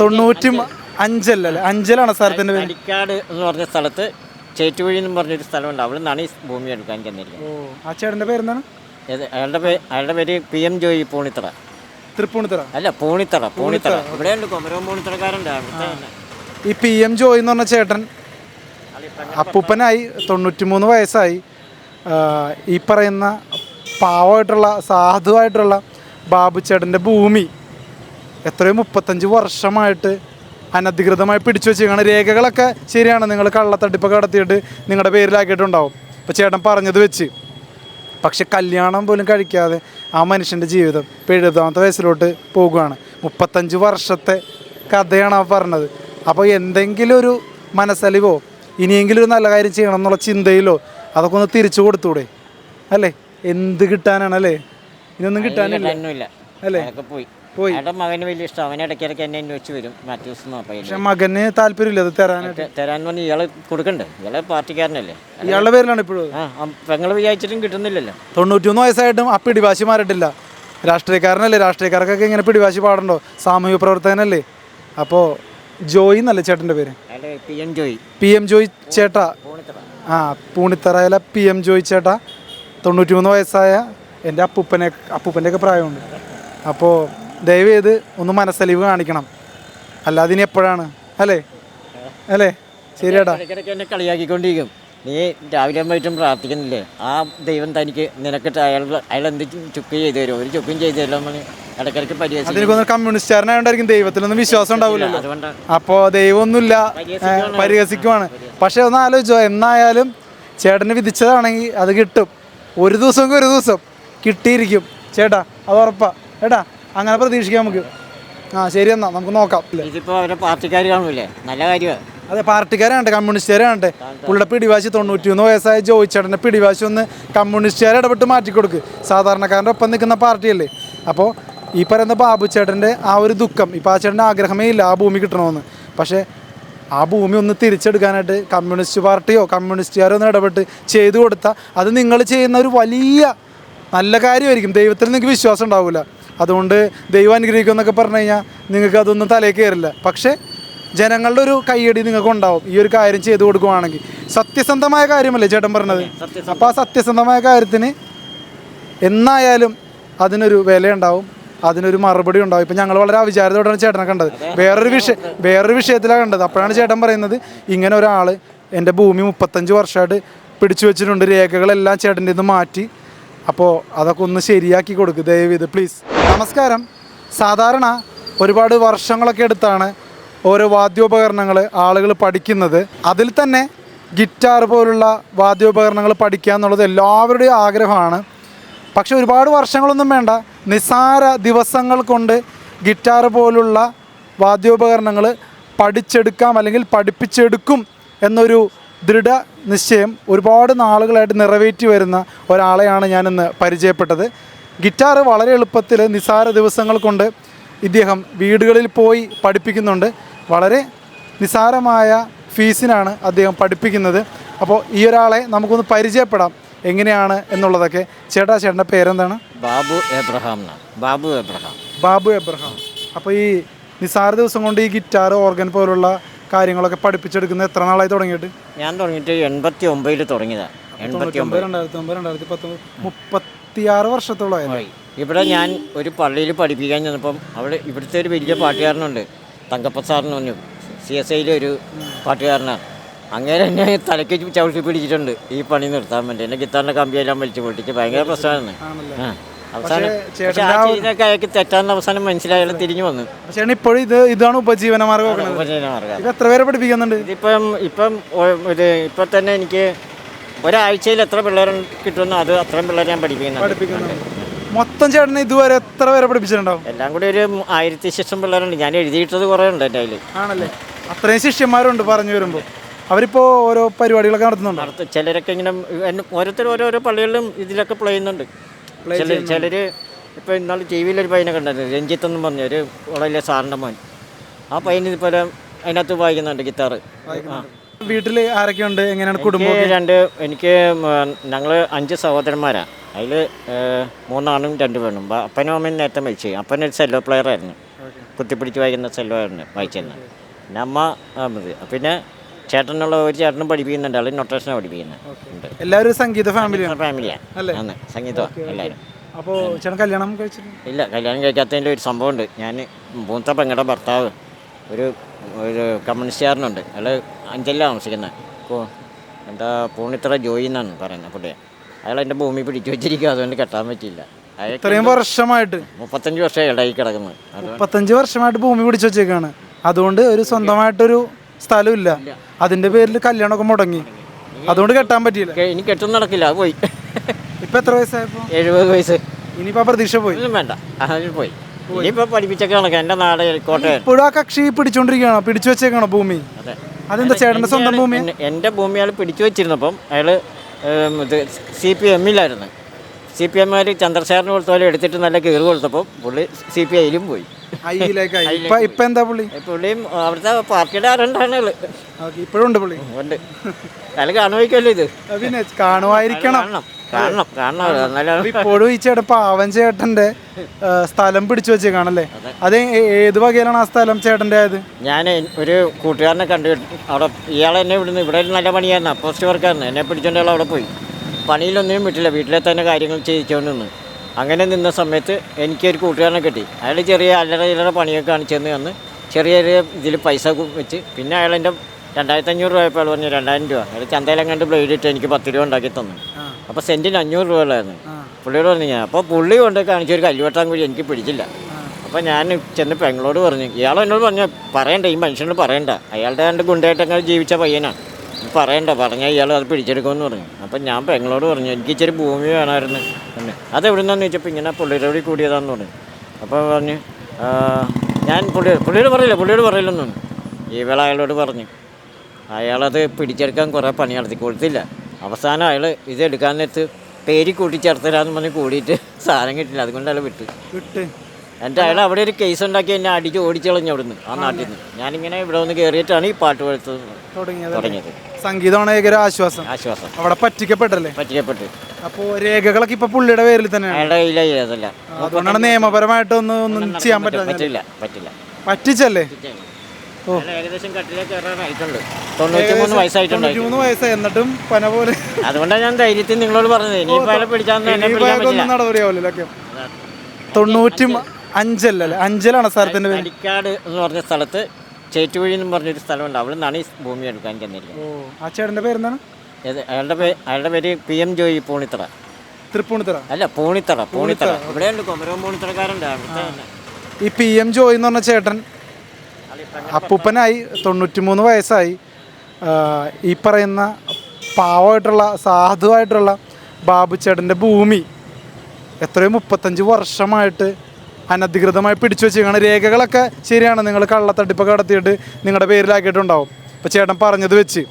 തൊണ്ണൂറ്റി അഞ്ചല്ലേ അഞ്ചലാണ് സ്ഥലത്തിന്റെ പേര്. അടിക്കാട് എന്ന് പറഞ്ഞ സ്ഥലത്ത് ചേറ്റുവഴി എന്ന് പറഞ്ഞൊരു സ്ഥലമുണ്ട്. അവിടെ നിന്നാണ് ഈ ഭൂമി എടുക്കാൻ ചെന്നിരിക്കുന്നത്. ഓ ആ ചേട്ടന്റെ പേരെന്താണ്? ഏത് അയാളുടെ പേര് അയാളുടെ പേര് പി എം ജോയി പൂണിത്തറ. തൃപ്പൂണിത്തറ. അല്ല പൂണിത്തറ പൂണിത്തറ ഇവിടെയുണ്ട് കൊമരവും പൂണിത്തറക്കാരുണ്ട് അവിടുത്തെ തന്നെ. ഈ പി എം ജോയി എന്ന് പറഞ്ഞ ചേട്ടൻ അപ്പൂപ്പനായി തൊണ്ണൂറ്റിമൂന്ന് വയസ്സായി. ആ, ഈ പറയുന്ന പാവമായിട്ടുള്ള സാധുവായിട്ടുള്ള ബാബു ചേട്ടന്റെ ഭൂമി. എത്രയോ മുപ്പത്തഞ്ച് വർഷമായിട്ട് അനധികൃതമായി പിടിച്ചു വെച്ചേക്കാണ് രേഖകളൊക്കെ ശരിയാണ്. നിങ്ങൾ കള്ളത്തട്ടിപ്പൊക്കെ നടത്തിയിട്ട് നിങ്ങളുടെ പേരിലാക്കിയിട്ടുണ്ടാവും. അപ്പോൾ ചേട്ടൻ പറഞ്ഞത് വെച്ച്. പക്ഷെ കല്യാണം പോലും കഴിക്കാതെ ആ മനുഷ്യന്റെ ജീവിതം ഇപ്പോൾ എഴുപതാമത്തെ വയസ്സിലോട്ട് പോകുകയാണ് മുപ്പത്തഞ്ച് വർഷത്തെ കഥയാണ് ആ പറഞ്ഞത്. അപ്പോൾ എന്തെങ്കിലും ഒരു മനസ്സലിവോ ഇനിയെങ്കിലും ഒരു നല്ല കാര്യം ചെയ്യണം എന്നുള്ള ചിന്തയിലോ അതൊക്കെ ഒന്ന് തിരിച്ചു കൊടുത്തൂടെ? അല്ലേ? എന്ത് കിട്ടാനാണ് അല്ലേ? ഇതൊന്നും കിട്ടാനില്ല. അല്ലേ? പോയി. പോയി. അയാളുടെ മകന് വലിയ ഇഷ്ടം. അവനെ ഇടയ്ക്കിടയ്ക്ക് എന്നെ അന്വേഷിച്ച് വരും. മാത്യൂസ് എന്നാ പക്ഷെ മകന് താല്പര്യമില്ല അത് തരാനായിട്ട് തരാൻ പറഞ്ഞ് ഇയാളെ കൊടുക്കണ്ടേ. ഇയാളെ പാർട്ടിക്കാരനല്ലേ. ഇയാളുടെ പേരിലാണ് ഇപ്പോഴും ആ പെങ്ങൾ വിചാരിച്ചിട്ടും കിട്ടുന്നില്ലല്ലോ. തൊണ്ണൂറ്റിയൊന്ന് വയസ്സായിട്ടും ആ പിടിവാശി മാറിയിട്ടില്ല രാഷ്ട്രീയക്കാരനല്ലേ? രാഷ്ട്രീയക്കാർക്കൊക്കെ ഇങ്ങനെ പിടിവാശി പാടണ്ടോ? സാമൂഹ്യ പ്രവർത്തകനല്ലേ? അപ്പോ ജോയി എന്നല്ലേ ചേട്ടന്റെ പേര്? അയാളുടെ P M Joy. P M Joy ചേട്ടാ. പൂണിത്തറ. ആ പൂണിത്തറയിലെ പി എം ജോയി ചേട്ടാ. തൊണ്ണൂറ്റിമൂന്ന് വയസ്സായ എന്റെ അപ്പൂപ്പനെ അപ്പൂപ്പന്റെയൊക്കെ പ്രായമുണ്ട്. അപ്പോൾ ദയവ് ചെയ്ത് ഒന്ന് മനസ്സലിവ് കാണിക്കണം. അല്ലാതെ ഇനി എപ്പോഴാണ്? അല്ലേ? അല്ലേ? ശരിയാടാ എന്നെ കളിയാക്കിക്കൊണ്ടിരിക്കും. നീ രാവിലെ വൈകിട്ടും പ്രാർത്ഥിക്കുന്നില്ലേ? ആ ദൈവം തനിക്ക് നിനക്ക് അയാൾ അയാൾ എന്ത് ചുക്ക് ചെയ്തു തരും ഒരു ചുക്കും ചെയ്തു എന്ന് ഇടയ്ക്കിടയ്ക്ക് പരിഹസിക്കും. കമ്മ്യൂണിസ്റ്റുകാരനായോണ്ടായിരിക്കും ദൈവത്തിലൊന്നും വിശ്വാസം ഉണ്ടാവില്ലല്ലോ. അപ്പോൾ ദൈവമൊന്നുമില്ല. പരിഹസിക്കുവാണ്. പക്ഷെ ഒന്ന് ആലോചിച്ചോ. എന്നായാലും ചേട്ടന് വിധിച്ചതാണെങ്കിൽ അത് കിട്ടും. ഒരു ദിവസമെങ്കിൽ ഒരു ദിവസം കിട്ടിയിരിക്കും. ചേട്ടാ അത് ഉറപ്പാ. ചേട്ടാ അങ്ങനെ പ്രതീക്ഷിക്കാം നമുക്ക്. ആ ശരി എന്നാ നമുക്ക് നോക്കാം. പാർട്ടിക്കാർ കാണൂലേ? നല്ല കാര്യമാണ് അതെ പാർട്ടിക്കാരാണ് കമ്മ്യൂണിസ്റ്റുകാരാണ് പുള്ളിയുടെ പിടിവാശി തൊണ്ണൂറ്റിയൊന്ന് വയസ്സായ ജോയിച്ചേട്ടന്റെ പിടിവാശി ഒന്ന് കമ്മ്യൂണിസ്റ്റുകാരെ ഇടപെട്ട് മാറ്റിക്കൊടുക്ക് സാധാരണക്കാരന്റെ ഒപ്പം നിൽക്കുന്ന പാർട്ടിയല്ലേ. അപ്പോൾ ഈ പറയുന്ന ബാബു ചേട്ടന്റെ ആ ഒരു ദുഃഖം ഇപ്പോൾ ആ ചേട്ടന്റെ ആഗ്രഹമേ ഇല്ല ആ ഭൂമി കിട്ടണമെന്ന്. പക്ഷേ ആ ഭൂമി ഒന്ന് തിരിച്ചെടുക്കാനായിട്ട് കമ്മ്യൂണിസ്റ്റ് പാർട്ടിയോ കമ്മ്യൂണിസ്റ്റുകാരോ ഒന്ന് ഇടപെട്ട് ചെയ്തു കൊടുത്താൽ അത് നിങ്ങൾ ചെയ്യുന്ന ഒരു വലിയ നല്ല കാര്യമായിരിക്കും. ദൈവത്തിൽ നിങ്ങൾക്ക് വിശ്വാസം ഉണ്ടാവില്ല. അതുകൊണ്ട് ദൈവം അനുഗ്രഹിക്കും എന്നൊക്കെ പറഞ്ഞു കഴിഞ്ഞാൽ നിങ്ങൾക്ക് അതൊന്നും തലയിൽ കയറില്ല. പക്ഷേ ജനങ്ങളുടെ ഒരു കയ്യടി നിങ്ങൾക്ക് ഉണ്ടാവും ഈ ഒരു കാര്യം ചെയ്തു കൊടുക്കുവാണെങ്കിൽ. സത്യസന്ധമായ കാര്യമല്ലേ ചേട്ടൻ പറഞ്ഞത്? അപ്പോൾ ആ സത്യസന്ധമായ കാര്യത്തിന് എന്നായാലും അതിനൊരു വിലയുണ്ടാവും. അതിനൊരു മറുപടി ഉണ്ടാവും. ഇപ്പം ഞങ്ങൾ വളരെ അവിചാരത്തോടെയാണ് ചേട്ടനെ കണ്ടത്. വേറൊരു വിഷയം വേറൊരു വിഷയത്തിലാണ് കണ്ടത്. അപ്പോഴാണ് ചേട്ടൻ പറയുന്നത് ഇങ്ങനെ ഒരാൾ എന്റെ ഭൂമി മുപ്പത്തഞ്ച് വർഷമായിട്ട് പിടിച്ചു വെച്ചിട്ടുണ്ട്. രേഖകളെല്ലാം ചേട്ടന്റെ ഇത് മാറ്റി അപ്പോൾ അതൊക്കെ ഒന്ന് ശരിയാക്കി കൊടുക്കുക ദയവ് ഇത് പ്ലീസ് നമസ്കാരം. സാധാരണ ഒരുപാട് വർഷങ്ങളൊക്കെ എടുത്താണ് ഓരോ വാദ്യോപകരണങ്ങൾ ആളുകൾ പഠിക്കുന്നത്. അതിൽ തന്നെ ഗിറ്റാർ പോലുള്ള വാദ്യോപകരണങ്ങൾ പഠിക്കുക എന്നുള്ളത് എല്ലാവരുടെയും ആഗ്രഹമാണ്. പക്ഷെ ഒരുപാട് വർഷങ്ങളൊന്നും വേണ്ട നിസാര ദിവസങ്ങൾ കൊണ്ട് ഗിറ്റാർ പോലുള്ള വാദ്യോപകരണങ്ങൾ പഠിച്ചെടുക്കാം അല്ലെങ്കിൽ പഠിപ്പിച്ചെടുക്കും എന്നൊരു ദൃഢ നിശ്ചയം ഒരുപാട് നാളുകളായിട്ട് നിറവേറ്റി വരുന്ന ഒരാളെയാണ് ഞാനിന്ന് പരിചയപ്പെട്ടത്. ഗിറ്റാർ വളരെ എളുപ്പത്തിൽ നിസാര ദിവസങ്ങൾ കൊണ്ട് ഇദ്ദേഹം വീടുകളിൽ പോയി പഠിപ്പിക്കുന്നുണ്ട്. വളരെ നിസാരമായ ഫീസിനാണ് അദ്ദേഹം പഠിപ്പിക്കുന്നത്. അപ്പോൾ ഈ ഒരാളെ നമുക്കൊന്ന് പരിചയപ്പെടാം. എങ്ങനെയാണ് എന്നുള്ളതൊക്കെ. ചേട്ടാ ചേട്ടന്റെ പേരെന്താണ്? Babu Abraham Babu Abraham Babu Abraham അപ്പോൾ ഈ നിസാര ദിവസം കൊണ്ട് ഈ ഗിറ്റാർ ഓർഗൻ പോലുള്ള കാര്യങ്ങളൊക്കെ പഠിപ്പിച്ചെടുക്കുന്നത് എത്ര നാളായി തുടങ്ങിയിട്ട്? ഞാൻ തുടങ്ങിയിട്ട് എൺപത്തി ഒമ്പതിൽ തുടങ്ങിയതാണ് എൺപത്തി ഒമ്പത് രണ്ടായിരത്തി ഒമ്പത് രണ്ടായിരത്തി പത്തൊമ്പത് മുപ്പത്തിയാറ് വർഷത്തോളമായി ഇവിടെ ഞാൻ ഒരു പള്ളിയിൽ പഠിപ്പിക്കാൻ ചെന്നപ്പം അവിടെ ഇവിടുത്തെ ഒരു വലിയ പാട്ടുകാരനുണ്ട്. തങ്കപ്പ സാറിന് പറഞ്ഞു. സി എസ് ഐയിലെ ഒരു പാട്ടുകാരനാണ് അങ്ങനെ എന്നെ തലയ്ക്ക് ചവിട്ടി പിടിച്ചിട്ടുണ്ട്. ഈ പണി നിർത്താൻ വേണ്ടി. എന്നെ ഗിത്താറിന്റെ കമ്പിയെല്ലാം വലിച്ചു പൊട്ടിച്ച്. ഭയങ്കര പ്രശ്നമാണ് ആ. അവസാനം പക്ഷേ ആ ചെയ്തൊക്കെ അയാൾക്ക് തെറ്റാന്ന് അവസാനം മനസ്സിലായാലും തിരിഞ്ഞു വന്നു. ചേട്ടൻ ഇപ്പോഴും ഇത് ഇതാണ് ഉപജീവന മാർഗം ഉപജീവന. ഇത് എത്ര പേരെ പഠിപ്പിക്കുന്നുണ്ട്? ഇതിപ്പം ഇപ്പം ഒ- ഒരു ഇപ്പം തന്നെ എനിക്ക് ഒരാഴ്ചയിൽ എത്ര പിള്ളേർ കിട്ടുമെന്നോ അത് അത്രയും പിള്ളേർ ഞാൻ പഠിപ്പിക്കുന്നുണ്ട്. പഠിപ്പിക്കുന്നുണ്ട്. മൊത്തം ചേട്ടന് ഇതുവരെ എത്ര പേരെ പഠിപ്പിച്ചിട്ടുണ്ടാവും? എല്ലാം കൂടി ഒരു ആയിരത്തി ശിഷ്ടം പിള്ളേരുണ്ട്. ഞാൻ എഴുതിയിട്ടത് കുറേ ഉണ്ട് എന്റെ അതിൽ ആണല്ലേ? അത്രയും ശിഷ്യന്മാരുണ്ട് പറഞ്ഞു വരുമ്പോൾ. അവരിപ്പോ ഓരോ പരിപാടികളൊക്കെ നടത്തുന്നുണ്ടോ? നടത്ത ചിലരൊക്കെ ഇങ്ങനെ എന്നെ- ഓരോരുത്തർ ഓരോരോ പള്ളികളിലും ഇതിലൊക്കെ പ്ലേ ചെയ്യുന്നുണ്ട്. ചിലർ ചിലർ ഇപ്പോൾ ഇന്നാൾ ടി വിയിലൊരു പയ്യനെ കണ്ടത് രഞ്ജിത്ത് എന്ന് പറഞ്ഞ ഒരു വളരെ സാറിന്റെ മോൻ. ആ പയ്യന് ഇതുപോലെ അതിനകത്ത് വായിക്കുന്നുണ്ട് ഗിത്താറ് ആ വീട്ടിൽ ആരൊക്കെയുണ്ട്? എങ്ങനെയാണ് കുടുംബം എനിക്ക് രണ്ട് എനിക്ക് ഞങ്ങൾ അഞ്ച് സഹോദരന്മാരാണ് അതിൽ മൂന്നാണും രണ്ട് പെണ്ണും. ബ- അപ്പനും അമ്മയും നേരത്തെ മരിച്ചു. അപ്പനൊരു സെല്ലോ പ്ലെയർ ആയിരുന്നു. കുത്തിപ്പിടിച്ച് വായിക്കുന്ന സെല്ലോ ആയിരുന്നു വായിച്ചിരുന്നത്. പിന്നെ അമ്മ ആ, ഇത് പിന്നെ ചേട്ടനുള്ള ഒരു ചേട്ടനും പഠിപ്പിക്കുന്നുണ്ട്. അല്ലെങ്കിൽ നൊട്ടേഷനാണ് പഠിപ്പിക്കുന്നത് എല്ലാവരും സംഗീത ഫാമിലിയാണ് ഫാമിലിയാണ്? ആണ്. സംഗീതമാണ് എല്ലാവരും. അപ്പോൾ ചേട്ടൻ കല്യാണം കഴിച്ചിട്ടുണ്ട് ഇല്ല കല്യാണം കഴിക്കാത്തതിന്റെ ഒരു സംഭവമുണ്ട്. ഞാൻ മൂത്ത പെങ്ങളുടെ ഭർത്താവ് ഒരു ഒരു കമ്മ്യൂണിസ്റ്റുകാരനുണ്ട്. അയാൾ അഞ്ചലിലാണ് താമസിക്കുന്നത് അപ്പോൾ എന്താ പൂണിത്തറ ജോയി എന്നാണ് പറയുന്നത് പുള്ളിയെ. അയാൾ എന്റെ ഭൂമി പിടിച്ചു വെച്ചിരിക്കുക അതുകൊണ്ട് കെട്ടാൻ പറ്റിയില്ല. ഇത്രയും വർഷമായിട്ട്? മുപ്പത്തഞ്ച് വർഷം ഇടയിൽ കിടക്കുന്നത് മുപ്പത്തഞ്ച് വർഷമായിട്ട് ഭൂമി പിടിച്ചു വെച്ചേക്കാണ്. അതുകൊണ്ട് ഒരു സ്വന്തമായിട്ടൊരു സ്ഥലമില്ല. അതിന്റെ പേരിൽ കല്യാണമൊക്കെ മുടങ്ങി. അതുകൊണ്ട് കെട്ടാൻ പറ്റിയില്ല. ഇനി കെട്ടും നടക്കില്ല. അത് പോയി. ഇപ്പൊ എത്ര വയസ്സായപ്പോ? എഴുപത് വയസ്സ്. ഇനിയിപ്പോ ആ പ്രതീക്ഷ പോയി. ഒന്നും വേണ്ട. അതിൽ പോയി. ഇനിയിപ്പോൾ പഠിപ്പിച്ചൊക്കെ നടക്കാം. എന്റെ നാട് കോട്ടയം. ഇപ്പോഴും ആ കക്ഷി പിടിച്ചോണ്ടിരിക്കുകയാണോ. പിടിച്ചു വെച്ചേക്കാണോ ഭൂമി. അതെ. അതെന്താ ചേട്ടന്റെ സ്വന്തം ഭൂമി? എന്റെ ഭൂമി അയാൾ പിടിച്ചു വെച്ചിരുന്നപ്പം അയാൾ ഇത് സി പി എമ്മിലായിരുന്നു സി പി എമ്മുകാർ ചന്ദ്രശേഖരന് കൊടുത്തോലെ എടുത്തിട്ട് നല്ല കീറ് കൊടുത്തപ്പോൾ പുള്ളി സി പി ഐയിലും പോയി. ഐയിലേക്കായി ഇപ്പൊ ഇപ്പൊ എന്താ പുള്ളി? പുള്ളിയും അവിടുത്തെ പാർട്ടിയുടെ ആരുണ്ടാണ് ആൾ ഇപ്പോഴും ഉണ്ട് പുള്ളി? ഉണ്ട്. അയാൾ കാണുമായിരിക്കുമല്ലോ ഇത്. പിന്നെ കാണുമായിരിക്കണം. ഇപ്പോഴും ഈ ചേട്ടൻ പാവൻ ചേട്ടന്റെ സ്ഥലം പിടിച്ചു വെച്ചേക്കാണല്ലേ? അത്. ഏത് വകയിലാണ് ആ സ്ഥലം ചേട്ടന്റെ ആയത് ഞാൻ ഒരു കൂട്ടുകാരനെ കണ്ടു അവിടെ ഇയാളെ എന്നെ വിടുന്നു ഇവിടെ ഒരു നല്ല പണിയായിരുന്നു. പോസ്റ്റ് വർക്കായിരുന്നു. എന്നെ പിടിച്ചോണ്ട് അവിടെ പോയി. പണിയിലൊന്നും വിട്ടില്ല. വീട്ടിലെ തന്നെ കാര്യങ്ങൾ ചെയ്യിച്ചുകൊണ്ട് നിന്ന്. അങ്ങനെ നിന്ന സമയത്ത് എനിക്കൊരു കൂട്ടുകാരനെ കിട്ടി. അയാൾ ചെറിയ അല്ലറ ചില്ലറ പണിയൊക്കെ കാണിച്ചു തന്ന് വന്ന് ചെറിയ ചെറിയ ഇതിൽ പൈസ വെച്ച്. പിന്നെ അയാൾ എന്റെ രണ്ടായിരത്തി അഞ്ഞൂറ് രൂപ ആയപ്പോൾ പറഞ്ഞു രണ്ടായിരം രൂപ. അയാൾ ചന്തയിലും കണ്ട് ബ്ലേഡ് ഇട്ട് എനിക്ക് പത്ത് രൂപ ഉണ്ടാക്കി തന്നു. അപ്പോൾ സെന്റിന് അഞ്ഞൂറ് രൂപ ഉള്ളതായിരുന്നു പുള്ളിയോട് പറഞ്ഞു ഞാൻ അപ്പോൾ പുള്ളി കൊണ്ട് കാണിച്ച ഒരു കല്ലുവെട്ടാൻ കൂടി എനിക്ക് പിടിച്ചില്ല. അപ്പോൾ ഞാൻ ചെന്ന് പെങ്ങളോട് പറഞ്ഞു ഇയാൾ എന്നോട് പറഞ്ഞു പറയണ്ട ഈ മനുഷ്യനോട് പറയണ്ട. അയാളുടെ രണ്ട് ഗുണ്ടായിട്ടങ്ങനെ ജീവിച്ച പയ്യനാണ്. പറയണ്ട പറഞ്ഞാൽ ഇയാൾ അത് പിടിച്ചെടുക്കുമെന്ന് പറഞ്ഞു. അപ്പം ഞാൻ പെങ്ങളോട് പറഞ്ഞു എനിക്ക് ഇച്ചിരി ഭൂമി വേണമായിരുന്നു. എന്ന് അത് എവിടെ നിന്നാന്ന് ചോദിച്ചപ്പോൾ ഇങ്ങനെ പുള്ളിയുടെ കൂടി കൂടിയതാന്ന് പറഞ്ഞു. അപ്പോൾ പറഞ്ഞു ഞാൻ പുള്ളി പുള്ളിയോട് പറയില്ല പുള്ളിയോട് പറയില്ലെന്നു ഈ വേള അയാളോട് പറഞ്ഞു അയാളത് പിടിച്ചെടുക്കാൻ കുറേ പണി നടത്തി കൊടുത്തില്ല. അവസാനം അയാൾ ഇതെടുക്കാൻ നേരത്ത് പേര് കൂട്ടിച്ചേർത്തരാന്ന് പറഞ്ഞ് കൂടിയിട്ട് സാധനം കിട്ടില്ല. അതുകൊണ്ട് അയാൾ വിട്ടു. വിട്ട്. എന്നിട്ട് അയാൾ അവിടെ ഒരു കേസ് ഉണ്ടാക്കി എന്നെ അടിച്ച് ഓടിച്ചളഞ്ഞു അവിടുന്ന് ആ നാട്ടിൽ നിന്ന് ഞാനിങ്ങനെ ഇവിടെ വന്ന് കയറിയിട്ടാണ് ഈ പാട്ട് വെളുത്തത് തുടങ്ങിയത് സംഗീതമാണ് ഏക ആശ്വാസം. ആശ്വാസം. അവിടെ പറ്റിക്കപ്പെട്ടല്ലേ? പറ്റിക്കപ്പെട്ടു. അപ്പോ രേഖകളൊക്കെ ഇപ്പൊ പുള്ളിയുടെ പേരിൽ തന്നെ അയാളുടെ കയ്യിലായി അതല്ല. അതുകൊണ്ടാണ് നിയമപരമായിട്ട് ഒന്നും ഒന്നും ചെയ്യാൻ പറ്റില്ല പറ്റില്ല. പറ്റിച്ചല്ലേ? ഏകദേശം കട്ടിലേക്ക് കയറാനായിട്ടുണ്ട് തൊണ്ണൂറ്റി മൂന്ന് വയസ്സായിട്ടുണ്ട് മൂന്ന് വയസ്സായി എന്നിട്ടും പന പോലെ. അതുകൊണ്ടാണ് ഞാൻ ധൈര്യത്തിൽ നിങ്ങളോട് പറഞ്ഞത്. ഇനി നടപടിയാവില്ലല്ലോ ഒക്കെ തൊണ്ണൂറ്റി അഞ്ചല്ലല്ലേ? അഞ്ചലാണ് സ്ഥലത്തിന്റെ പേര്? അടിക്കാട് എന്ന് പറഞ്ഞ സ്ഥലത്ത് ചേറ്റുവഴി എന്ന് പറഞ്ഞൊരു സ്ഥലമുണ്ട്. അവിടെ നിന്നാണ് ഈ ഭൂമി എടുക്കാൻ ചെന്നിരിക്കുന്നത് ഓ ആ ചേട്ടന്റെ പേരെന്താണ്? ഏത് അയാളുടെ പേര് അയാളുടെ പേര് പി എം ജോയി പൂണിത്തറ. തൃപ്പൂണിത്തറ. അല്ല പൂണിത്തറ പൂണിത്തറ. ഇവിടെയുണ്ട്. കൊമരവും പൂണിത്തറക്കാരുണ്ട്. അവിടുത്തെ തന്നെ. ഈ പി എം ജോയി എന്ന് പറഞ്ഞ ചേട്ടൻ അപ്പൂപ്പനായി തൊണ്ണൂറ്റി മൂന്ന് വയസ്സായി. ആ, ഈ പറയുന്ന പാവമായിട്ടുള്ള സാധുവായിട്ടുള്ള ബാബു ചേട്ടന്റെ ഭൂമി എത്രയോ മുപ്പത്തഞ്ച് വർഷമായിട്ട് അനധികൃതമായി പിടിച്ചു വെച്ചേക്കാണ് രേഖകളൊക്കെ ശരിയാണ്. നിങ്ങൾ കള്ളത്തട്ടിപ്പൊക്കെ നടത്തിയിട്ട് നിങ്ങളുടെ പേരിലാക്കിയിട്ടുണ്ടാവും. ഇപ്പോൾ ചേട്ടൻ പറഞ്ഞത് വെച്ച്.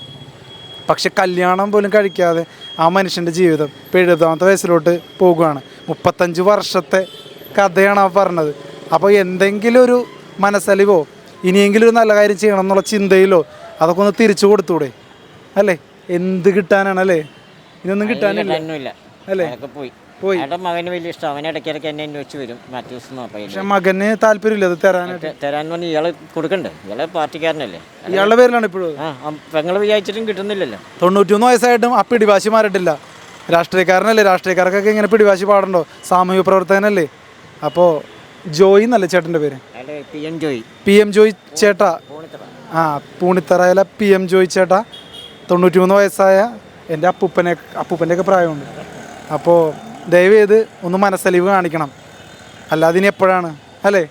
പക്ഷെ കല്യാണം പോലും കഴിക്കാതെ ആ മനുഷ്യന്റെ ജീവിതം ഇപ്പോൾ എഴുപതാമത്തെ വയസ്സിലോട്ട് പോകുകയാണ് മുപ്പത്തഞ്ച് വർഷത്തെ കഥയാണ് ആ പറഞ്ഞത്. അപ്പോൾ എന്തെങ്കിലും ഒരു മനസ്സലിവോ ഇനിയെങ്കിലും ഒരു നല്ല കാര്യം ചെയ്യണം എന്നുള്ള ചിന്തയിലോ അതൊക്കെ ഒന്ന് തിരിച്ചു കൊടുത്തൂടെ? അല്ലേ? എന്ത് കിട്ടാനാണ് അല്ലേ? ഇതൊന്നും കിട്ടാനില്ല. അല്ലേ? പോയി. പോയി. എന്റെ മകന് വലിയ ഇഷ്ടം. അവൻ ഇടയ്ക്കിടയ്ക്ക് എന്നെ അന്വേഷിച്ച് വരും. മാത്യൂസ് എന്ന് പക്ഷെ മകന് താല്പര്യമില്ല അത് തരാനായിട്ട്. തരാൻ പറഞ്ഞ് ഇയാൾ കൊടുക്കണ്ടേ? ഇയാളെ പാർട്ടിക്കാരനല്ലേ? ഇയാളുടെ പേരിലാണ് ഇപ്പോഴും. ആ പെങ്ങൾ വിചാരിച്ചിട്ടും കിട്ടുന്നില്ലല്ലോ. തൊണ്ണൂറ്റിയൊന്ന് വയസ്സായിട്ടും ആ പിടിവാശി മാറിയിട്ടില്ല. രാഷ്ട്രീയക്കാരനല്ലേ? രാഷ്ട്രീയക്കാർക്കൊക്കെ ഇങ്ങനെ പിടിവാശി പാടണ്ടോ? സാമൂഹ്യ പ്രവർത്തകനല്ലേ? അപ്പോൾ ജോയി എന്നല്ലേ ചേട്ടന്റെ പേര്? അയാളുടെ P M Joy. P M Joy ചേട്ടാ. പൂണിത്തറ. ആ പൂണിത്തറയിലെ പി എം ജോയി ചേട്ടാ. തൊണ്ണൂറ്റിമൂന്ന് വയസ്സായ എന്റെ അപ്പൂപ്പനെ അപ്പൂപ്പന്റെയൊക്കെ പ്രായമുണ്ട്. അപ്പോൾ ദയവ് ചെയ്ത് ഒന്ന് മനസ്സലിവ് കാണിക്കണം. അല്ലാതെ ഇനി എപ്പോഴാണ്? അല്ലേ?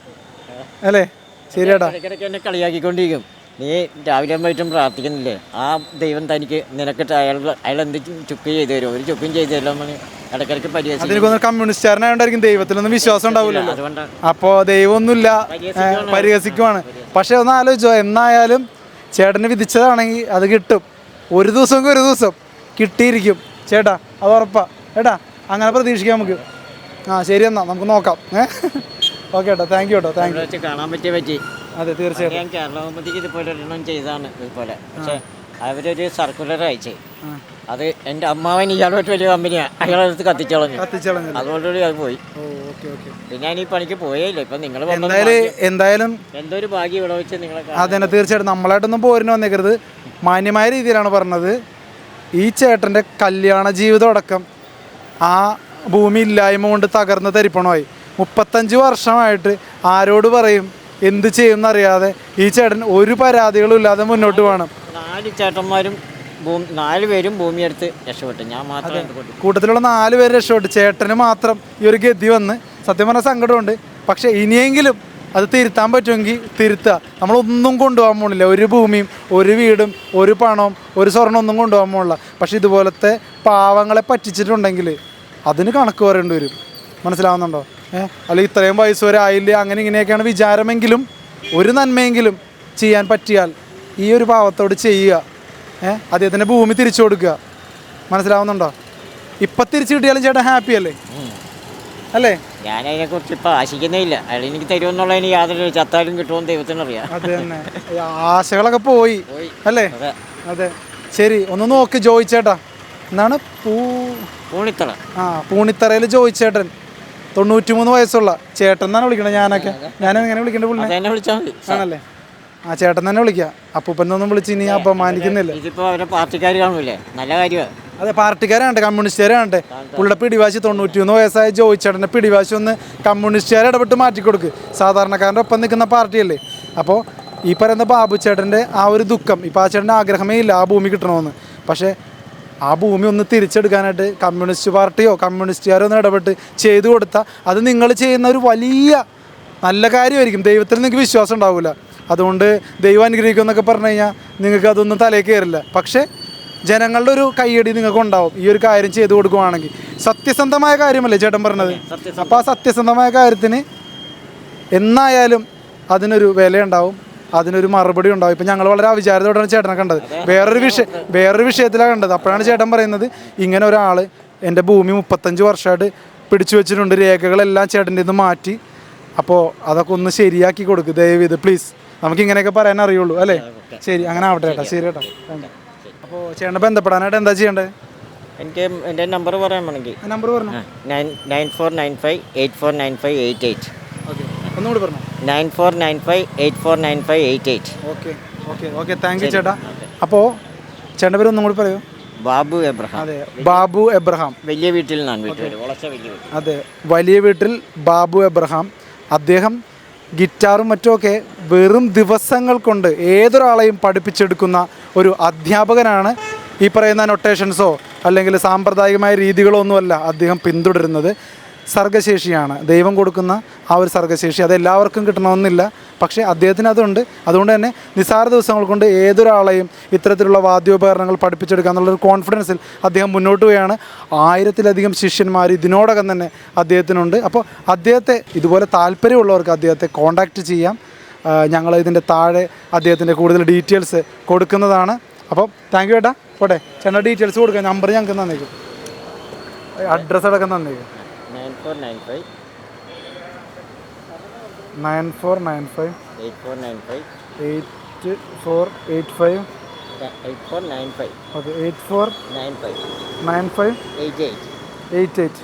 അല്ലേ? ശരിയാടാ. ഇടയ്ക്കിടയ്ക്ക് എന്നെ കളിയാക്കിക്കൊണ്ടിരിക്കും. നീ രാവിലെ വൈകിട്ടും പ്രാർത്ഥിക്കുന്നില്ലേ? ആ ദൈവം തനിക്ക് നിനക്കിട്ട് അയാൾ അയാൾ എന്ത് ചുക്ക് ചെയ്തു തരും? ഒരു ചുക്കും ചെയ്തു തരുമോ എന്ന് ഇടയ്ക്കിടയ്ക്ക് പരിഹസിക്കും. കമ്മ്യൂണിസ്റ്റുകാരനായോണ്ടായിരിക്കും ദൈവത്തിലൊന്നും വിശ്വാസം ഉണ്ടാവില്ലല്ലോ അപ്പോൾ ദൈവമൊന്നുമില്ല. പരിഹസിക്കുവാണ്. പക്ഷെ ഒന്ന് ആലോചിച്ചോ എന്നായാലും ചേട്ടന് വിധിച്ചതാണെങ്കിൽ അത് കിട്ടും. ഒരു ദിവസം ഒരു ദിവസം കിട്ടിയിരിക്കും. ചേട്ടാ അത് ഉറപ്പാ. ചേട്ടാ അങ്ങനെ പ്രതീക്ഷിക്കാം നമുക്ക്. ആ ശരി എന്നാ നമുക്ക് നോക്കാം. ഏഹ് ഓക്കെ കേട്ടോ താങ്ക് യു കേട്ടോ താങ്ക് യു വെച്ച് കാണാൻ പറ്റിയ പറ്റി. അതെ തീർച്ചയായിട്ടും. ഞാൻ കേരള കൗമുദിക്ക് ഇതുപോലെ ഒരെണ്ണം ചെയ്താണ് ഇതുപോലെ. പക്ഷെ അവരൊരു സർക്കുലർ അയച്ചേ അത് എന്റെ അമ്മാവൻ ഇയാളുമായിട്ട് വലിയ കമ്പനിയാണ് അയാളെടുത്ത് കത്തിച്ചളഞ്ഞു. കത്തിച്ചളഞ്ഞു. അതുകൊണ്ടൊരു അത് പോയി. പിന്നെ ഞാൻ ഈ പണിക്ക് പോയേയില്ല. ഇപ്പൊ നിങ്ങൾ എന്തായാലും എന്തായാലും എന്തോ ഒരു ഭാഗ്യം ഇവിടെ വെച്ച് നിങ്ങളെ. അതന്നെ തീർച്ചയായിട്ടും. നമ്മളായിട്ടൊന്നും പോരിന് വന്നേക്കരുത്. മാന്യമായ രീതിയിലാണ് പറഞ്ഞത്. ഈ ചേട്ടന്റെ കല്യാണ ജീവിതം അടക്കം ആ ഭൂമി ഇല്ലായ്മ കൊണ്ട് തകർന്ന് തരിപ്പണമായി. മുപ്പത്തഞ്ച് വർഷമായിട്ട് ആരോട് പറയും? എന്ത് ചെയ്യും എന്നറിയാതെ ഈ ചേട്ടൻ ഒരു പരാതികളും ഇല്ലാതെ മുന്നോട്ട് പോകണം. നാല് ചേട്ടന്മാരും ഭൂമി നാല് പേരും ഭൂമി എടുത്ത് രക്ഷപ്പെട്ടു. ഞാൻ മാത്രം കൂട്ടത്തിലുള്ള നാല് പേര് രക്ഷപ്പെട്ടു. ചേട്ടന് മാത്രം ഈ ഒരു ഗതി വന്ന് സത്യം പറഞ്ഞ സങ്കടമുണ്ട്. പക്ഷെ ഇനിയെങ്കിലും അത് തിരുത്താൻ പറ്റുമെങ്കിൽ തിരുത്തുക. നമ്മളൊന്നും കൊണ്ടുപോകാൻ പോണില്ല ഒരു ഭൂമിയും ഒരു വീടും ഒരു പണവും ഒരു സ്വർണം ഒന്നും കൊണ്ടുപോകാൻ പോണില്ല പക്ഷേ ഇതുപോലത്തെ പാവങ്ങളെ പറ്റിച്ചിട്ടുണ്ടെങ്കിൽ അതിന് കണക്ക് പറയേണ്ടി വരും. മനസ്സിലാവുന്നുണ്ടോ? ഏഹ് അല്ലെങ്കിൽ ഇത്രയും വയസ്സ് വരെ ആയില്ല? അങ്ങനെ ഇങ്ങനെയൊക്കെയാണ് വിചാരമെങ്കിലും ഒരു നന്മയെങ്കിലും ചെയ്യാൻ പറ്റിയാൽ ഈ ഒരു പാവത്തോട് ചെയ്യുക. ഏഹ് അദ്ദേഹത്തിന്റെ ഭൂമി തിരിച്ചു കൊടുക്കുക. മനസ്സിലാവുന്നുണ്ടോ? ഇപ്പം തിരിച്ചു കിട്ടിയാലും ചേട്ടൻ ഹാപ്പി അല്ലേ? ഞാൻ അതിനെക്കുറിച്ച് കുറിച്ച് ആശിക്കുന്നേ ഇല്ല അയാൾ എനിക്ക് തരുമെന്നുള്ളതിന് യാതൊരു ചത്താലും കിട്ടുമെന്ന് ദൈവത്തിനറിയാം അത് തന്നെ. ആശകളൊക്കെ പോയി. അല്ലേ? അതെ. അതെ. ശരി ഒന്ന് നോക്ക് ജോയിച്ചേട്ടാ. എന്നാണ് പൂ പൂണിത്തറ. ആ പൂണിത്തറയിൽ ജോയിച്ചേട്ടൻ. തൊണ്ണൂറ്റി മൂന്ന് വയസ്സുള്ള ചേട്ടൻ എന്നാണ് വിളിക്കണത് ഞാനൊക്കെ. ഞാൻ എങ്ങനെ വിളിക്കേണ്ട പുള്ളിനെ? അതെന്നെ വിളിച്ചാൽ മതി. ആണല്ലേ? ആ ചേട്ടൻ തന്നെ വിളിക്കാം. അപ്പൂപ്പനൊന്നും വിളിച്ച് ഇനി അപമാനിക്കുന്നില്ല. ഇതിപ്പോ അവരെ പാർട്ടിക്കാർ കാണൂലേ? നല്ല കാര്യമാണ് അതെ പാർട്ടിക്കാരാണ്ട് കമ്മ്യൂണിസ്റ്റുകാരാണ്ട് പുള്ളിയുടെ പിടിവാശി തൊണ്ണൂറ്റിയൊന്ന് വയസ്സായ ജോയിച്ചേട്ടന്റെ പിടിവാശി ഒന്ന് കമ്മ്യൂണിസ്റ്റുകാരെ ഇടപെട്ട് മാറ്റിക്കൊടുക്ക് സാധാരണക്കാരന്റെ ഒപ്പം നിൽക്കുന്ന പാർട്ടിയല്ലേ? അപ്പോൾ ഈ പറയുന്ന ബാബു ചേട്ടന്റെ ആ ഒരു ദുഃഖം ഇപ്പോൾ ആ ചേട്ടന്റെ ആഗ്രഹമേ ഇല്ല ആ ഭൂമി കിട്ടണമെന്ന്. പക്ഷേ ആ ഭൂമി ഒന്ന് തിരിച്ചെടുക്കാനായിട്ട് കമ്മ്യൂണിസ്റ്റ് പാർട്ടിയോ കമ്മ്യൂണിസ്റ്റുകാരോ ഒന്ന് ഇടപെട്ട് ചെയ്തു കൊടുത്താൽ അത് നിങ്ങൾ ചെയ്യുന്ന ഒരു വലിയ നല്ല കാര്യമായിരിക്കും. ദൈവത്തിൽ നിങ്ങൾക്ക് വിശ്വാസം ഉണ്ടാവില്ല. അതുകൊണ്ട് ദൈവം അനുഗ്രഹിക്കുമെന്നൊക്കെ പറഞ്ഞു കഴിഞ്ഞാൽ നിങ്ങൾക്ക് അതൊന്നും തലയിൽ കയറില്ല. പക്ഷേ ജനങ്ങളുടെ ഒരു കൈയടി നിങ്ങൾക്ക് ഉണ്ടാവും. ഈ ഒരു കാര്യം ചെയ്തു കൊടുക്കുവാണെങ്കിൽ. സത്യസന്ധമായ കാര്യമല്ലേ ചേട്ടൻ പറഞ്ഞത്? അപ്പോൾ ആ സത്യസന്ധമായ കാര്യത്തിന് എന്നായാലും അതിനൊരു വിലയുണ്ടാവും. അതിനൊരു മറുപടി ഉണ്ടാവും. ഇപ്പം ഞങ്ങൾ വളരെ അവിചാരത്തോടെയാണ് ചേട്ടനെ കണ്ടത്. വേറൊരു വിഷയം വേറൊരു വിഷയത്തിലാണ് കണ്ടത്. അപ്പോഴാണ് ചേട്ടൻ പറയുന്നത് ഇങ്ങനെ ഒരാൾ എന്റെ ഭൂമി മുപ്പത്തഞ്ച് വർഷമായിട്ട് പിടിച്ചു വെച്ചിട്ടുണ്ട്. രേഖകളെല്ലാം ചേട്ടന്റെ ഇത് മാറ്റി. അപ്പോൾ അതൊക്കെ ഒന്ന് ശരിയാക്കി കൊടുക്ക്. ദയവ് ഇത് പ്ലീസ് നമുക്ക് ഇങ്ങനെയൊക്കെ പറയാൻ അറിയുള്ളൂ അല്ലേ? ശരി അങ്ങനെ ആവട്ടെ ചേട്ടാ. ശരി ചേട്ടാ. അപ്പോൾ ചേട്ടനെ ബന്ധപ്പെടാനായിട്ട് എന്താ ചെയ്യേണ്ടത് എനിക്ക് എന്റെ നമ്പർ പറയാൻ വേണമെങ്കിൽ. നമ്പർ പറഞ്ഞു. Nine nine four nine five eight four nine five eight eight okay ഒന്നുകൂടി പറഞ്ഞു. Nine four nine five eight four nine five eight eight okay okay okay thank you ചേട്ടാ. അപ്പോൾ ചേട്ടന്റെ പേര് ഒന്നും കൂടി പറയൂ. ബാബു എബ്രഹാം. അതെ ബാബു എബ്രഹാം. വലിയ വീട്ടിൽ നിന്നാണ് അതെ വലിയ വീട്ടിൽ ബാബു എബ്രഹാം. അദ്ദേഹം ഗിറ്റാറും മറ്റുമൊക്കെ വെറും ദിവസങ്ങൾ കൊണ്ട് ഏതൊരാളെയും പഠിപ്പിച്ചെടുക്കുന്ന ഒരു അധ്യാപകനാണ് ഈ പറയുന്ന നൊട്ടേഷൻസോ അല്ലെങ്കിൽ സാമ്പ്രദായികമായ രീതികളോ ഒന്നുമല്ല അദ്ദേഹം പിന്തുടരുന്നത്. സർഗശേഷിയാണ്. ദൈവം കൊടുക്കുന്ന ആ ഒരു സർഗശേഷി. അത് എല്ലാവർക്കും കിട്ടണമെന്നില്ല. പക്ഷേ അദ്ദേഹത്തിന് അതുണ്ട്. അതുകൊണ്ട് തന്നെ നിസ്സാര ദിവസങ്ങൾ കൊണ്ട് ഏതൊരാളെയും ഇത്തരത്തിലുള്ള വാദ്യോപകരണങ്ങൾ പഠിപ്പിച്ചെടുക്കുക എന്നുള്ളൊരു കോൺഫിഡൻസിൽ അദ്ദേഹം മുന്നോട്ട് പോവുകയാണ് ആയിരത്തിലധികം ശിഷ്യന്മാർ ഇതിനോടകം തന്നെ അദ്ദേഹത്തിനുണ്ട്. അപ്പോൾ അദ്ദേഹത്തെ ഇതുപോലെ താല്പര്യമുള്ളവർക്ക് അദ്ദേഹത്തെ കോൺടാക്റ്റ് ചെയ്യാം. ഞങ്ങൾ ഇതിന്റെ താഴെ അദ്ദേഹത്തിന്റെ കൂടുതൽ ഡീറ്റെയിൽസ് കൊടുക്കുന്നതാണ്. അപ്പോൾ താങ്ക് യു ഏട്ടാ. പോട്ടെ ചേട്ടന്റെ ഡീറ്റെയിൽസ് കൊടുക്കാം. നമ്പർ ഞങ്ങൾക്ക് തന്നേക്കും. അഡ്രസ്സ് അടക്കം തന്നേക്കും. Nine four nine five nine four nine five. Eight four nine five eight four eight five. Eight four nine five okay eight four nine five nine five. Eight eight eight eight.